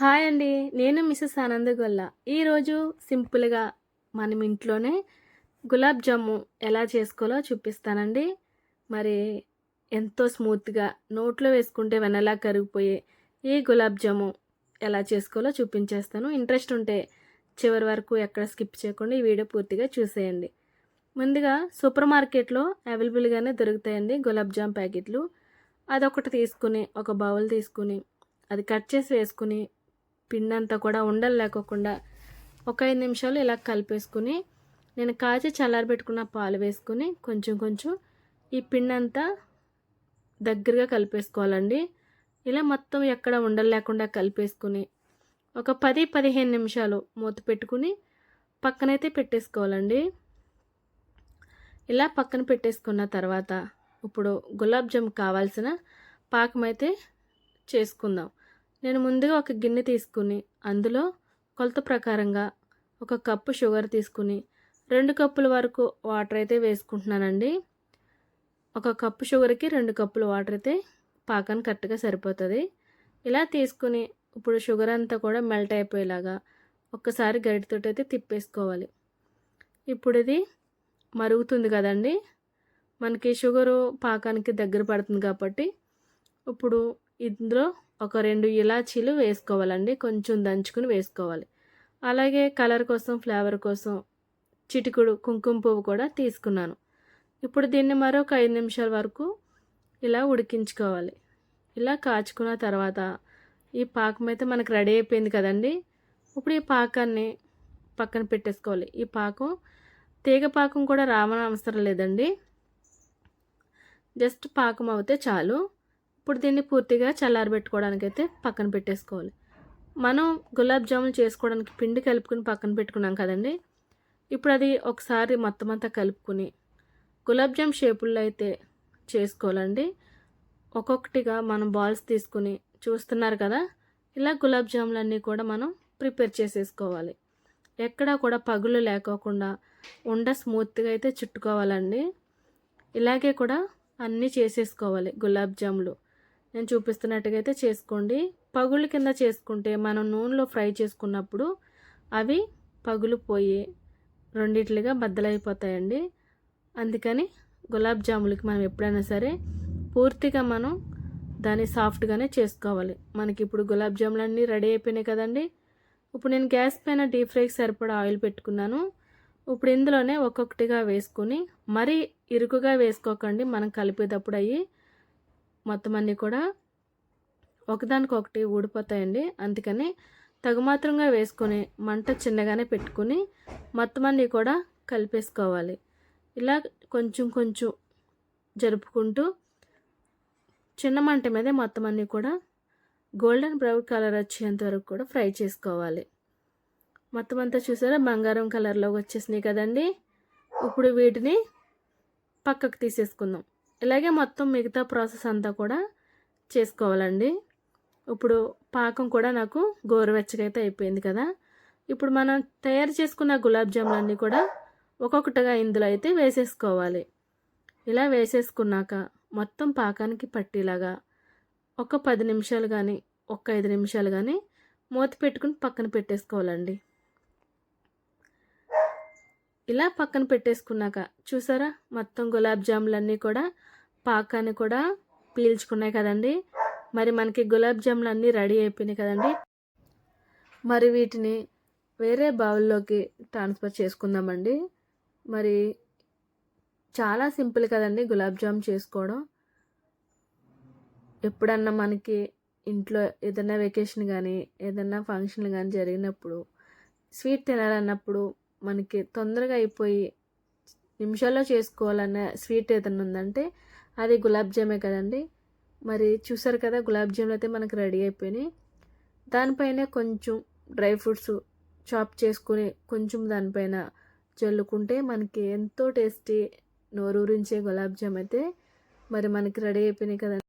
Hi అండి. నేను Mrs ఆనందగొల్ల ఈరోజు సింపుల్గా మనం ఇంట్లోనే గులాబ్ జాము ఎలా చేసుకోవాలో చూపిస్తానండి. మరి ఎంతో స్మూత్గా నోట్లో వేసుకుంటే వెనలా కరిగిపోయే ఈ గులాబ్ జాము ఎలా చేసుకోవాలో చూపించేస్తాను. ఇంట్రెస్ట్ ఉంటే చివరి వరకు ఎక్కడ స్కిప్ చేయకుండా ఈ వీడియో పూర్తిగా చూసేయండి. ముందుగా సూపర్ మార్కెట్లో అవైలబుల్గానే దొరుకుతాయండి గులాబ్ జామ్ ప్యాకెట్లు. అదొకటి తీసుకుని ఒక బౌల్ తీసుకుని అది కట్ చేసి వేసుకుని పిండి అంతా కూడా ఉండలు లేకోకుండా ఒక ఐదు నిమిషాలు ఇలా కలిపేసుకుని నేను కాచి చల్లారబెట్టుకున్న పాలు వేసుకుని కొంచెం కొంచెం ఈ పిండి అంతా దగ్గరగా కలిపేసుకోవాలండి. ఇలా మొత్తం ఎక్కడ ఉండలు లేకుండా కలిపేసుకుని ఒక పది పదిహేను నిమిషాలు మూత పెట్టుకుని పక్కనైతే పెట్టేసుకోవాలండి. ఇలా పక్కన పెట్టేసుకున్న తర్వాత ఇప్పుడు గులాబ్ జామ్ కావాల్సిన పాకం అయితే చేసుకుందాం. నేను ముందుగా ఒక గిన్నె తీసుకుని అందులో కొలత ప్రకారంగా ఒక కప్పు షుగర్ తీసుకుని రెండు కప్పుల వరకు వాటర్ అయితే వేసుకుంటున్నానండి. ఒక కప్పు షుగర్కి రెండు కప్పుల వాటర్ అయితే పాకాన్ని కరెక్ట్గా సరిపోతుంది. ఇలా తీసుకుని ఇప్పుడు షుగర్ అంతా కూడా మెల్ట్ అయిపోయేలాగా ఒక్కసారి గరిటతో అయితే తిప్పేసుకోవాలి. ఇప్పుడు ఇది మరుగుతుంది కదండి. మనకి షుగరు పాకానికి దగ్గర పడుతుంది కాబట్టి ఇప్పుడు ఇందులో ఒక రెండు ఇలాచీలు వేసుకోవాలండి. కొంచెం దంచుకుని వేసుకోవాలి. అలాగే కలర్ కోసం ఫ్లేవర్ కోసం చిటికుడు కుంకుమ పువ్వు కూడా తీసుకున్నాను. ఇప్పుడు దీన్ని మరొక ఐదు నిమిషాల వరకు ఇలా ఉడికించుకోవాలి. ఇలా కాచుకున్న తర్వాత ఈ పాకం అయితే మనకు రెడీ అయిపోయింది కదండి. ఇప్పుడు ఈ పాకాన్ని పక్కన పెట్టేసుకోవాలి. ఈ పాకం తీగ పాకం కూడా రావడం అవసరం లేదండి. జస్ట్ పాకం అవుతే చాలు. ఇప్పుడు దీన్ని పూర్తిగా చల్లారబెట్టుకోవడానికి అయితే పక్కన పెట్టేసుకోవాలి. మనం గులాబ్ జామున్ చేసుకోవడానికి పిండి కలుపుకుని పక్కన పెట్టుకున్నాం కదండి? ఇప్పుడు అది ఒకసారి మొత్తం అంతా కలుపుకుని గులాబ్ జామ్ షేపుల్లో అయితే చేసుకోవాలండి. ఒక్కొక్కటిగా మనం బాల్స్ తీసుకుని చూస్తున్నారు కదా? ఇలా గులాబ్ జాములన్నీ కూడా మనం ప్రిపేర్ చేసేసుకోవాలి. ఎక్కడా కూడా పగులు లేకోకుండా ఉండ స్మూత్గా అయితే చుట్టుకోవాలండి. ఇలాగే కూడా అన్నీ చేసేసుకోవాలి గులాబ్ జాములు. నేను చూపిస్తున్నట్టుగా అయితే చేసుకోండి. పగులు కింద చేసుకుంటే మనం నూనెలో ఫ్రై చేసుకున్నప్పుడు అవి పగులు పోయి రెండిట్లుగా బద్దలైపోతాయండి. అందుకని గులాబ్ జాములకి మనం ఎప్పుడైనా సరే పూర్తిగా మనం దాన్ని సాఫ్ట్గానే చేసుకోవాలి. మనకి ఇప్పుడు గులాబ్ జాములు అన్నీ రెడీ అయిపోయినాయి కదండి. ఇప్పుడు నేను గ్యాస్ పైన డీప్ ఫ్రైకి సరిపడా ఆయిల్ పెట్టుకున్నాను. ఇప్పుడు ఇందులోనే ఒక్కొక్కటిగా వేసుకుని మరీ ఇరుకుగా వేసుకోకండి. మనం కలిపేటప్పుడు అయ్యి మొత్తం అన్నీ కూడా ఒకదానికొకటి ఊడిపోతాయండి. అందుకని తగుమాత్రంగా వేసుకొని మంట చిన్నగానే పెట్టుకుని మొత్తం అన్నీ కూడా కలిపేసుకోవాలి. ఇలా కొంచెం కొంచెం జరుపుకుంటూ చిన్న మంట మీదే మొత్తం అన్నీ కూడా గోల్డెన్ బ్రౌన్ కలర్ వచ్చేంత వరకు కూడా ఫ్రై చేసుకోవాలి. మొత్తం అంతా చూసారా? బంగారం కలర్లో వచ్చేసినాయి కదండి. ఇప్పుడు వీటిని పక్కకు తీసేసుకుందాం. ఇలాగే మొత్తం మిగతా ప్రాసెస్ అంతా కూడా చేసుకోవాలండి. ఇప్పుడు పాకం కూడా నాకు గోరువెచ్చగా అయితే అయిపోయింది కదా. ఇప్పుడు మనం తయారు చేసుకున్న గులాబ్ జాములన్నీ కూడా ఒక్కొక్కటిగా ఇందులో అయితే వేసేసుకోవాలి. ఇలా వేసేసుకున్నాక మొత్తం పాకానికి పట్టేలాగా ఒక పది నిమిషాలు కానీ ఒక ఐదు నిమిషాలు కానీ మూత పెట్టుకుని పక్కన పెట్టేసుకోవాలండి. ఇలా పక్కన పెట్టేసుకున్నాక చూసారా? మొత్తం గులాబ్ జాములన్నీ కూడా పాకాన్ని కూడా పీల్చుకున్నాయి కదండి. మరి మనకి గులాబ్ జాములు అన్నీ రెడీ అయిపోయినాయి కదండి. మరి వీటిని వేరే బౌల్లోకి ట్రాన్స్ఫర్ చేసుకుందామండి. మరి చాలా సింపుల్ కదండి గులాబ్ జామ్ చేసుకోవడం. ఎప్పుడన్నా మనకి ఇంట్లో ఏదైనా వెకేషన్ కానీ ఏదైనా ఫంక్షన్ కానీ జరిగినప్పుడు స్వీట్ తినాలన్నప్పుడు మనకి తొందరగా అయిపోయి నిమిషాల్లో చేసుకోవాలన్న స్వీట్ ఏదైనా ఉందంటే అది గులాబ్ జామే కదండి. మరి చూసారు కదా గులాబ్ జాములు అయితే మనకు రెడీ అయిపోయినాయి. దానిపైన కొంచెం డ్రై ఫ్రూట్స్ చాప్ చేసుకుని కొంచెం దానిపైన చల్లుకుంటే మనకి ఎంతో టేస్టీ నోరూరించే గులాబ్ జామ్ అయితే మరి మనకి రెడీ అయిపోయినాయి కదండి.